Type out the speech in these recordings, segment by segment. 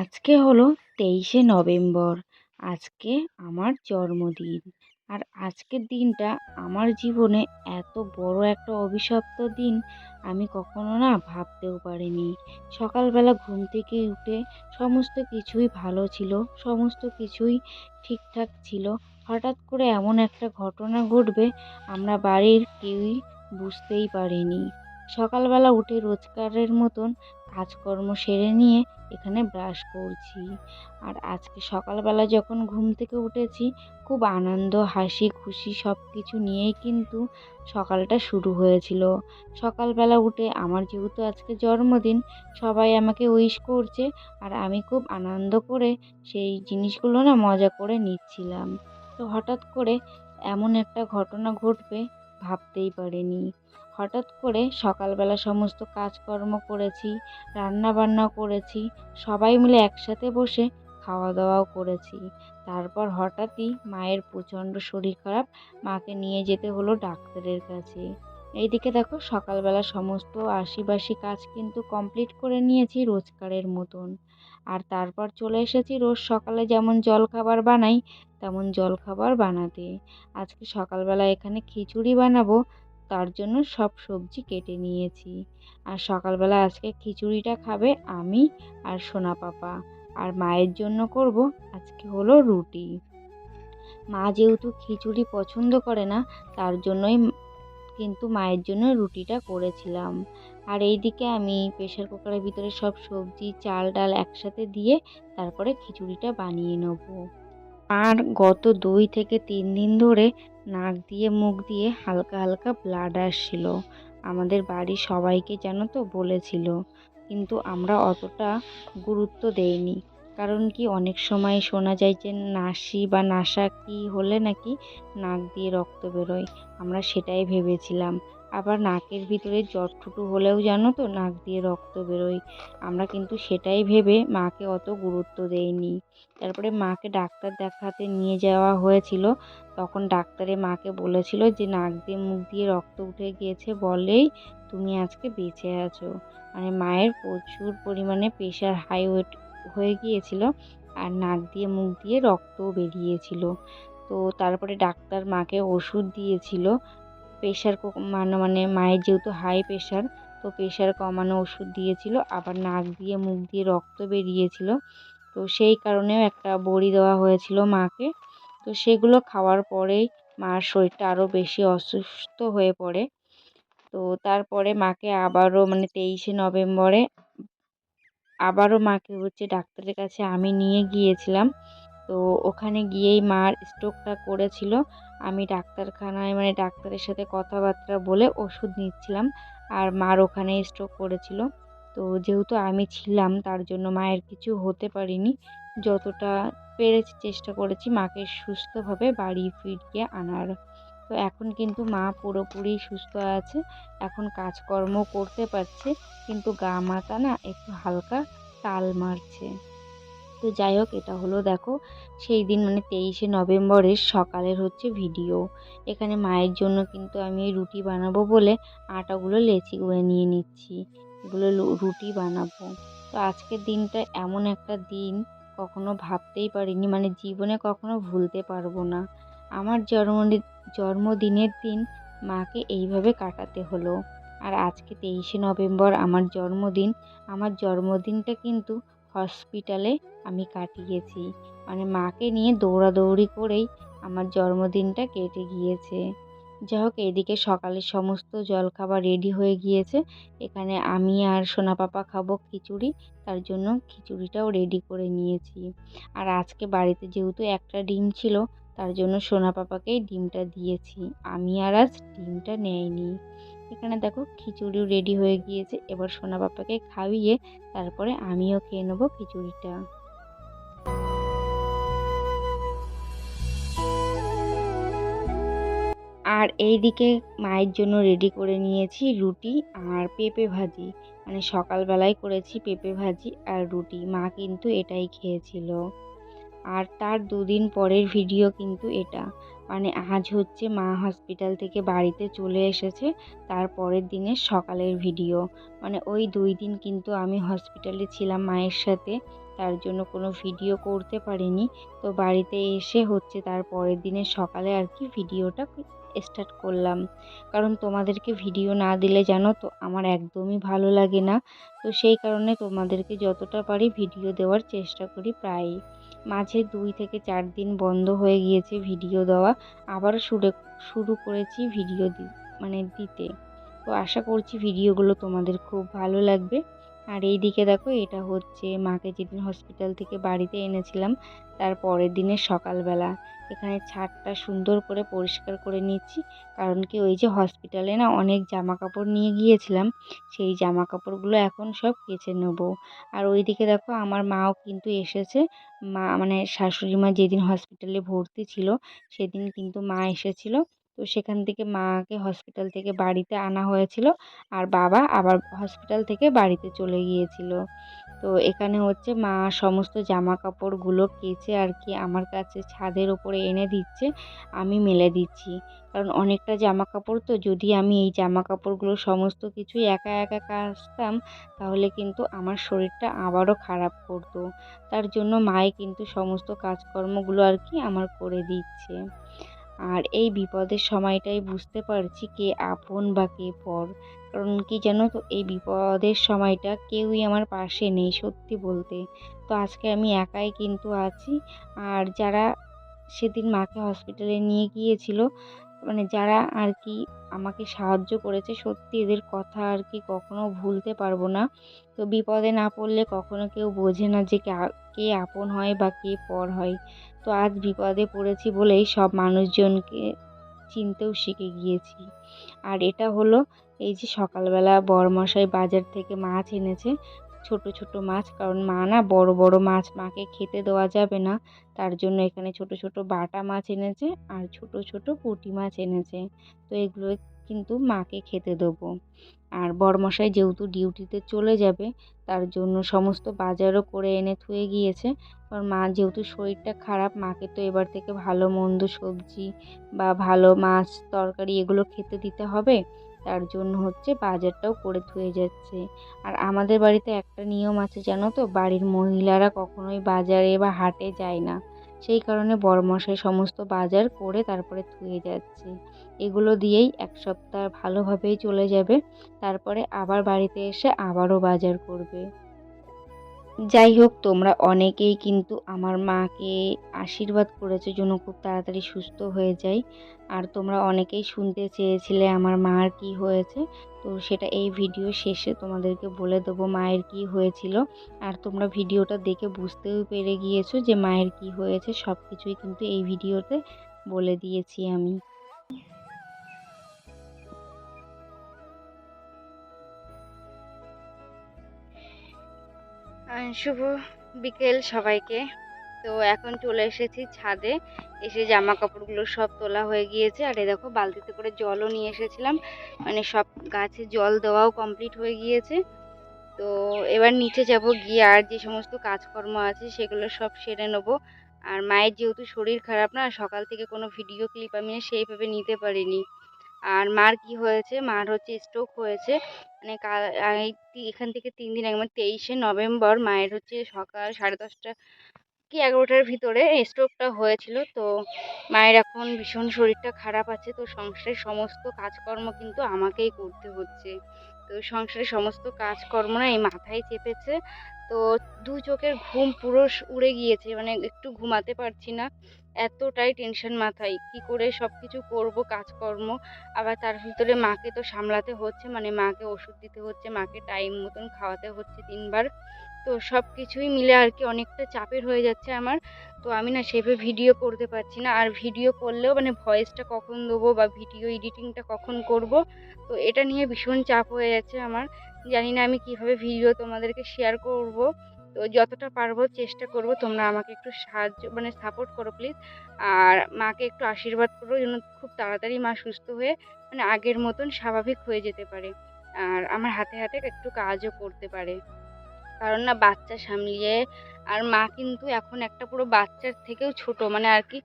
আজকে হলো তেইশে নভেম্বর। আজকে আমার জন্মদিন। আর আজকের দিনটা আমার জীবনে এত বড় একটা অভিশপ্ত দিন আমি কখনো না ভাবতেও পারিনি। সকালবেলা ঘুম থেকে উঠে সমস্ত কিছুই ভালো ছিল, সমস্ত কিছুই ঠিকঠাক ছিল। হঠাৎ করে এমন একটা ঘটনা ঘটবে আমরা বাড়ির কেউই বুঝতেই পারিনি। সকালবেলা উঠে রোজকারের মতন কাজকর্ম সেরে নিয়ে এখানে ব্রাশ করছি। আর আজকে সকালবেলা যখন ঘুম থেকে উঠেছি, খুব আনন্দ, হাসি, খুশি সব কিছু নিয়েই কিন্তু সকালটা শুরু হয়েছিল। সকালবেলা উঠে আমার যেহেতু আজকে জন্মদিন, সবাই আমাকে উইশ করছে আর আমি খুব আনন্দ করে সেই জিনিসগুলো না মজা করে নিচ্ছিলাম। তো হঠাৎ করে এমন একটা ঘটনা ঘটবে ভাবতেই পারিনি। হঠাৎ করে সকালবেলা সমস্ত কাজকর্ম করেছি রান্না বান্না করেছি, সবাই মিলে একসাথে বসে খাওয়া দাওয়াও করেছি। তারপর হঠাৎই মায়ের প্রচণ্ড শরীর খারাপ, মাকে নিয়ে যেতে হলো ডাক্তারের কাছে। এইদিকে দেখো সকালবেলা সমস্ত আশিবাসি কাজ কিন্তু কমপ্লিট করে নিয়েছি রোজকারের মতন। আর তারপর চলে এসেছি রোজ সকালে যেমন জলখাবার বানাই, তেমন জলখাবার বানাতে। আজকে সকালবেলা এখানে খিচুড়ি বানাবো তার জন্য সব সবজি কেটে নিয়েছি। আর সকালবেলা আজকে খিচুড়িটা খাবে আমি আর সোনা পাপা। আর মায়ের জন্য করব আজকে হলো রুটি। মা যেহেতু খিচুড়ি পছন্দ করে না, তার জন্যই কিন্তু মায়ের জন্য রুটিটা করেছিলাম। আর এইদিকে আমি প্রেশার কুকারের ভিতরে সব সবজি, চাল, ডাল একসাথে দিয়ে তারপরে খিচুড়িটা বানিয়ে নেব। আর গত দুই থেকে তিন দিন ধরে নাক দিয়ে, মুখ দিয়ে হালকা হালকা ব্লাড আসছিল। আমাদের বাড়ির সবাইকে যেন তো বলেছিল, কিন্তু আমরা অতটা গুরুত্ব দেইনি। কারণ কি, অনেক সময় শোনা যায় যে, নাসি বা নাসা কি হলে নাকি নাক দিয়ে রক্ত বেরোয়। আমরা সেটাই ভেবেছিলাম। আবার নাকের ভিতরে জটটুটু হলেও জানো তো নাক দিয়ে রক্ত বেরোয়। আমরা কিন্তু সেটাই ভেবে মাকে অত গুরুত্ব দেইনি। তারপরে মাকে ডাক্তার দেখাতে নিয়ে যাওয়া হয়েছিল। তখন ডাক্তারে মাকে বলেছিল যে, নাক দিয়ে মুখ দিয়ে রক্ত উঠে গিয়েছে বলেই তুমি আজকে বেঁচে আছো। মানে মায়ের প্রচুর পরিমাণে প্রেশার হাই ওয়েট হয়ে গিয়েছিল আর নাক দিয়ে মুখ দিয়ে রক্তও বেরিয়েছিল। তো তারপরে ডাক্তার মাকে ওষুধ দিয়েছিল। প্রেশার কমানো মানে মায়ের যেহেতু হাই প্রেশার তো প্রেশার কমানো ওষুধ দিয়েছিল, আবার নাক দিয়ে, মুখ দিয়ে রক্ত বেরিয়েছিল। তো সেই কারণেও একটা বড়ি দেওয়া হয়েছিল মাকে। তো সেগুলো খাওয়ার পরেই মার শরীরটা আরও বেশি অসুস্থ হয়ে পড়ে। তো তারপরে মাকে আবারও মানে তেইশে নভেম্বরে আবারও মাকে হচ্ছে ডাক্তারের কাছে আমি নিয়ে গিয়েছিলাম। তো ওখানে গিয়েই মার স্ট্রোকটা করেছিল। আমি ডাক্তারখানায় মানে ডাক্তারের সাথে কথাবার্তা বলে ওষুধ নিচ্ছিলাম আর মার ওখানে স্ট্রোক করেছিল। তো যেহেতু আমি ছিলাম, তার জন্য মায়ের কিছু হতে পারিনি। যতটা পেরেছি চেষ্টা করেছি মাকে সুস্থভাবে বাড়ি ফিরিয়ে আনার। তো এখন কিন্তু মা পুরোপুরি সুস্থ আছে, এখন কাজকর্ম করতে পারছে, কিন্তু গা মাথা না একটু হালকা তাল মারছে। তো যাই হোক, এটা হলো দেখো, সেই দিন মানে তেইশে নভেম্বরের সকালের হচ্ছে ভিডিও এখানে মায়ের জন্য কিন্তু আমি রুটি বানাবো বলে আটাগুলো লেচি করে নিয়ে নিচ্ছি। এগুলো রুটি বানাবো। তো আজকের দিনটা এমন একটা দিন, কখনো ভাবতেই পারিনি মানে জীবনে কখনো ভুলতে পারব না। আমার জন্মদিন জন্মদিনের দিন মাকে এইভাবে কাটাতে হলো। আর আজকে তেইশে নভেম্বর আমার জন্মদিন। আমার জন্মদিনটা কিন্তু হসপিটালে আমি কাটিয়েছি। মানে মাকে নিয়ে দৌড়াদৌড়ি করেই আমার জন্মদিনটা কেটে গিয়েছে। যাই হোক, এদিকে সকালের সমস্ত জলখাবার রেডি হয়ে গিয়েছে। এখানে আমি আর সোনা পাপা খাব খিচুড়ি, তার জন্য খিচুড়িটাও রেডি করে নিয়েছি। আর আজকে বাড়িতে যেহেতু একটা ডিম ছিল, তার জন্য সোনা পাপাকেই ডিমটা দিয়েছি। আমি আর আজ ডিমটা নেয়নি এখানে দেখো খিচুড়িও রেডি হয়ে গিয়েছে। এবার সোনা পাপাকে খাইয়ে তারপরে আমিও খেয়ে নেব খিচুড়িটা। আর এইদিকে মায়ের জন্য রেডি করে নিয়েছি রুটি আর পেঁপে ভাজি। মানে সকালবেলায় করেছি পেঁপে ভাজি আর রুটি। মা কিন্তু এটাই খেয়েছিল। আর তার দুদিন পরের ভিডিও কিন্তু এটা। মানে আজ হচ্ছে মা হসপিটাল থেকে বাড়িতে চলে এসেছে, তার পরের দিনের সকালের ভিডিও মানে ওই দুই দিন কিন্তু আমি হসপিটালে ছিলাম মায়ের সাথে, তার জন্য কোনো ভিডিও করতে পারিনি। তো বাড়িতে এসে হচ্ছে তার পরের দিনের সকালে আর কি ভিডিওটা স্টার্ট করলাম। কারণ তোমাদেরকে ভিডিও না দিলে জানো তো আমার একদমই ভালো লাগে না। তো সেই কারণে তোমাদেরকে যতটা পারি ভিডিও দেওয়ার চেষ্টা করি প্রায়ই। মাঝে দুই থেকে চার দিন বন্ধ হয়ে গিয়েছে ভিডিও দেওয়া। আবার শুরু শুরু করেছি ভিডিও দি মানে দিতে। তো আশা করছি ভিডিওগুলো তোমাদের খুব ভালো লাগবে। আর এই দিকে দেখো এটা হচ্ছে মাকে যেদিন হসপিটাল থেকে বাড়িতে এনেছিলাম, তার পরের দিনের সকালবেলা। এখানে ছাদটা সুন্দর করে পরিষ্কার করে নিচ্ছি কারণ কি ওই যে হসপিটালে না অনেক জামা কাপড় নিয়ে গিয়েছিলাম, সেই জামা কাপড়গুলো এখন সব কেচে নেব। আর ওইদিকে দেখো আমার মাও কিন্তু এসেছে, মা মানে শাশুড়ি মা যেদিন হসপিটালে ভর্তি ছিল, সেদিন কিন্তু মা এসেছিল। তো সেখান থেকে মাকে হসপিটাল থেকে বাড়িতে আনা হয়েছিল। আর বাবা আবার হসপিটাল থেকে বাড়িতে চলে গিয়েছিল। তো এখানে হচ্ছে মা সমস্ত জামা কাপড়গুলো কেচে আর কি আমার কাছে ছাদের ওপরে এনে দিচ্ছে, আমি মেলে দিচ্ছি। কারণ অনেকটা জামা কাপড় তো, যদি আমি এই জামা কাপড়গুলো সমস্ত কিছুই একা একা কাচতাম, তাহলে কিন্তু আমার শরীরটা আবারও খারাপ করতো। তার জন্য মায়ে কিন্তু সমস্ত কাজকর্মগুলো আর কি আমার করে দিচ্ছে। আর এই বিপদের সময়টাই বুঝতে পারছি কে আপন বা কে পর। কারণ কি জানো তো, এই বিপদের সময়টা কেউই আমার পাশে নেই সত্যি বলতে। তো আজকে আমি একাই কিন্তু আছি। আর যারা সেদিন মাকে হসপিটালে নিয়ে গিয়েছিল মানে যারা আর কি আমাকে সাহায্য করেছে, সত্যি এদের কথা আর কি কখনো ভুলতে পারব না। তো বিপদে না পড়লে কখনো কেউ বোঝে না যে কে আপন হয় বা কে পর হয়। তো আজ বিপদে পড়েছি বলেই সব মানুষজনকে চিনতেও শিখে গিয়েছি। আর এটা হলো এই যে সকালবেলা বড়মশাই বাজার থেকে মাছ এনেছে ছোট ছোট মাছ, কারণ মা না বড় বড় মাছ মাকে খেতে দেওয়া যাবে না। তার জন্য এখানে ছোট ছোট বাটা মাছ এনেছে আর ছোট ছোট পুঁটি মাছ এনেছে। তো এগুলো কিন্তু মাকে খেতে দেবো। আর বড়মশাই যেহেতু ডিউটিতে চলে যাবে, তার জন্য সমস্ত বাজারও করে এনে থুয়ে গিয়েছে। কারণ মা যেহেতু শরীরটা খারাপ, মাকে তো এবার থেকে ভালো মন্দ সবজি বা ভালো মাছ, তরকারি এগুলো খেতে দিতে হবে। তার জন্য হচ্ছে বাজারটাও করে ধুয়ে যাচ্ছে। আর আমাদের বাড়িতে একটা নিয়ম আছে জানো তো? বাড়ির মহিলারা কখনোই বাজারে বা হাটে যায় না। সেই কারণে বড়মশাই সমস্ত বাজার করে তারপরে ধুয়ে যাচ্ছে। এগুলো দিয়েই এক সপ্তাহ ভালোভাবেই চলে যাবে। তারপরে আবার বাড়িতে এসে আবারও বাজার করবে। যাই হোক, তোমরা অনেকেই কিন্তু আমার মাকে আশীর্বাদ করেছ যেন খুব তাড়াতাড়ি সুস্থ হয়ে যায়। আর তোমরা অনেকেই শুনতে চেয়েছিলে আমার মার কি হয়েছে। তো সেটা এই ভিডিও শেষে তোমাদেরকে বলে দেবো মায়ের কি হয়েছিল। আর তোমরা ভিডিওটা দেখে বুঝতেও পেরে গিয়েছো যে মায়ের কি হয়েছে সব কিছুই কিন্তু এই ভিডিওতে বলে দিয়েছি আমি। শুভ বিকেল সবাইকে। তো এখন চলে এসেছি ছাদে। এসে জামা কাপড়গুলো সব তোলা হয়ে গিয়েছে। আর এ দেখো, বালতিতে করে জলও নিয়ে এসেছিলাম। মানে সব গাছে জল দেওয়াও কমপ্লিট হয়ে গিয়েছে। তো এবার নিচে যাব গিয়ে, আর যে সমস্ত কাজকর্ম আছে সেগুলো সব সেরে নেব। আর মায়ের যেহেতু শরীর খারাপ না, সকাল থেকে কোনো ভিডিও ক্লিপ আমি সেইভাবে নিতে পারিনি। আর মার কি হয়েছে? মার হচ্ছে স্ট্রোক হয়েছে। মানে কাল এখান থেকে তিন দিন মানে তেইশে নভেম্বর মায়ের হচ্ছে সকাল সাড়ে দশটা কি এগারোটার ভিতরে স্ট্রোকটা হয়েছিল। তো মায়ের এখন ভীষণ শরীরটা খারাপ আছে। তো সংসারের সমস্ত কাজকর্ম কিন্তু আমাকেই করতে হচ্ছে। তো সংসারের সমস্ত কাজকর্ম না এই মাথায় চেপেছে। তো দু চোখের ঘুম পুরো উড়ে গিয়েছে মানে একটু ঘুমাতে পারছি না। এতটাই টেনশন মাথায়, কি করে সব কিছু করব, কাজকর্ম। আবার তার ভিতরে মাকে তো সামলাতে হচ্ছে মানে মাকে ওষুধ দিতে হচ্ছে, মাকে টাইম মতন খাওয়াতে হচ্ছে তিনবার। তো সব কিছুই মিলে আর কি অনেকটা চাপের হয়ে যাচ্ছে আমার। তো আমি না সেভাবে ভিডিও করতে পারছি না। আর ভিডিও করলেও মানে ভয়েসটা কখন দেবো বা ভিডিও এডিটিংটা কখন করব, তো এটা নিয়ে ভীষণ চাপ হয়ে যাচ্ছে আমার। জানি না আমি কীভাবে ভিডিও তোমাদেরকে শেয়ার করব। তো যতটা পারব চেষ্টা করব, তোমরা আমাকে একটু সাহায্য মানে সাপোর্ট করো প্লিজ। আর মাকে একটু আশীর্বাদ করো যেন খুব তাড়াতাড়ি মা সুস্থ হয়ে মানে আগের মতন স্বাভাবিক হয়ে যেতে পারে। আর আমার হাতে হাতে একটু কাজও করতে পারে। কারণ না বাচ্চা সামলিয়ে আর মা কিন্তু এখন একটা পুরো বাচ্চার থেকেও ছোট মানে আর কি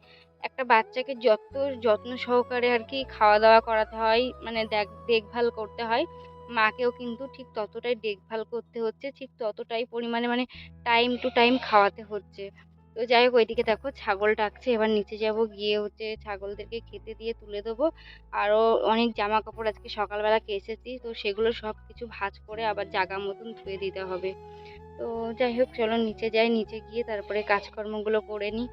একটা বাচ্চাকে যত যত্ন সহকারে আর কি খাওয়া দাওয়া করাতে হয় মানে দেখ দেখভাল করতে হয় মাকেও কিন্তু ঠিক ততটাই দেখভাল করতে হচ্ছে, ঠিক ততটাই পরিমাণে মানে টাইম টু টাইম খাওয়াতে হচ্ছে। তো যাই হোক ওইদিকে দেখো ছাগল ডাকছে, এবার নিচে যাব গিয়ে হচ্ছে ছাগলদেরকে খেতে দিয়ে তুলে দেবো। আরও অনেক জামা কাপড় আজকে সকালবেলা কেচেছি, তো সেগুলো সব কিছু ভাঁজ করে আবার জাগা মতন ধুয়ে দিতে হবে। তো যাই হোক চলো নিচে যাই, নিচে গিয়ে তারপরে কাজকর্মগুলো করে নিই।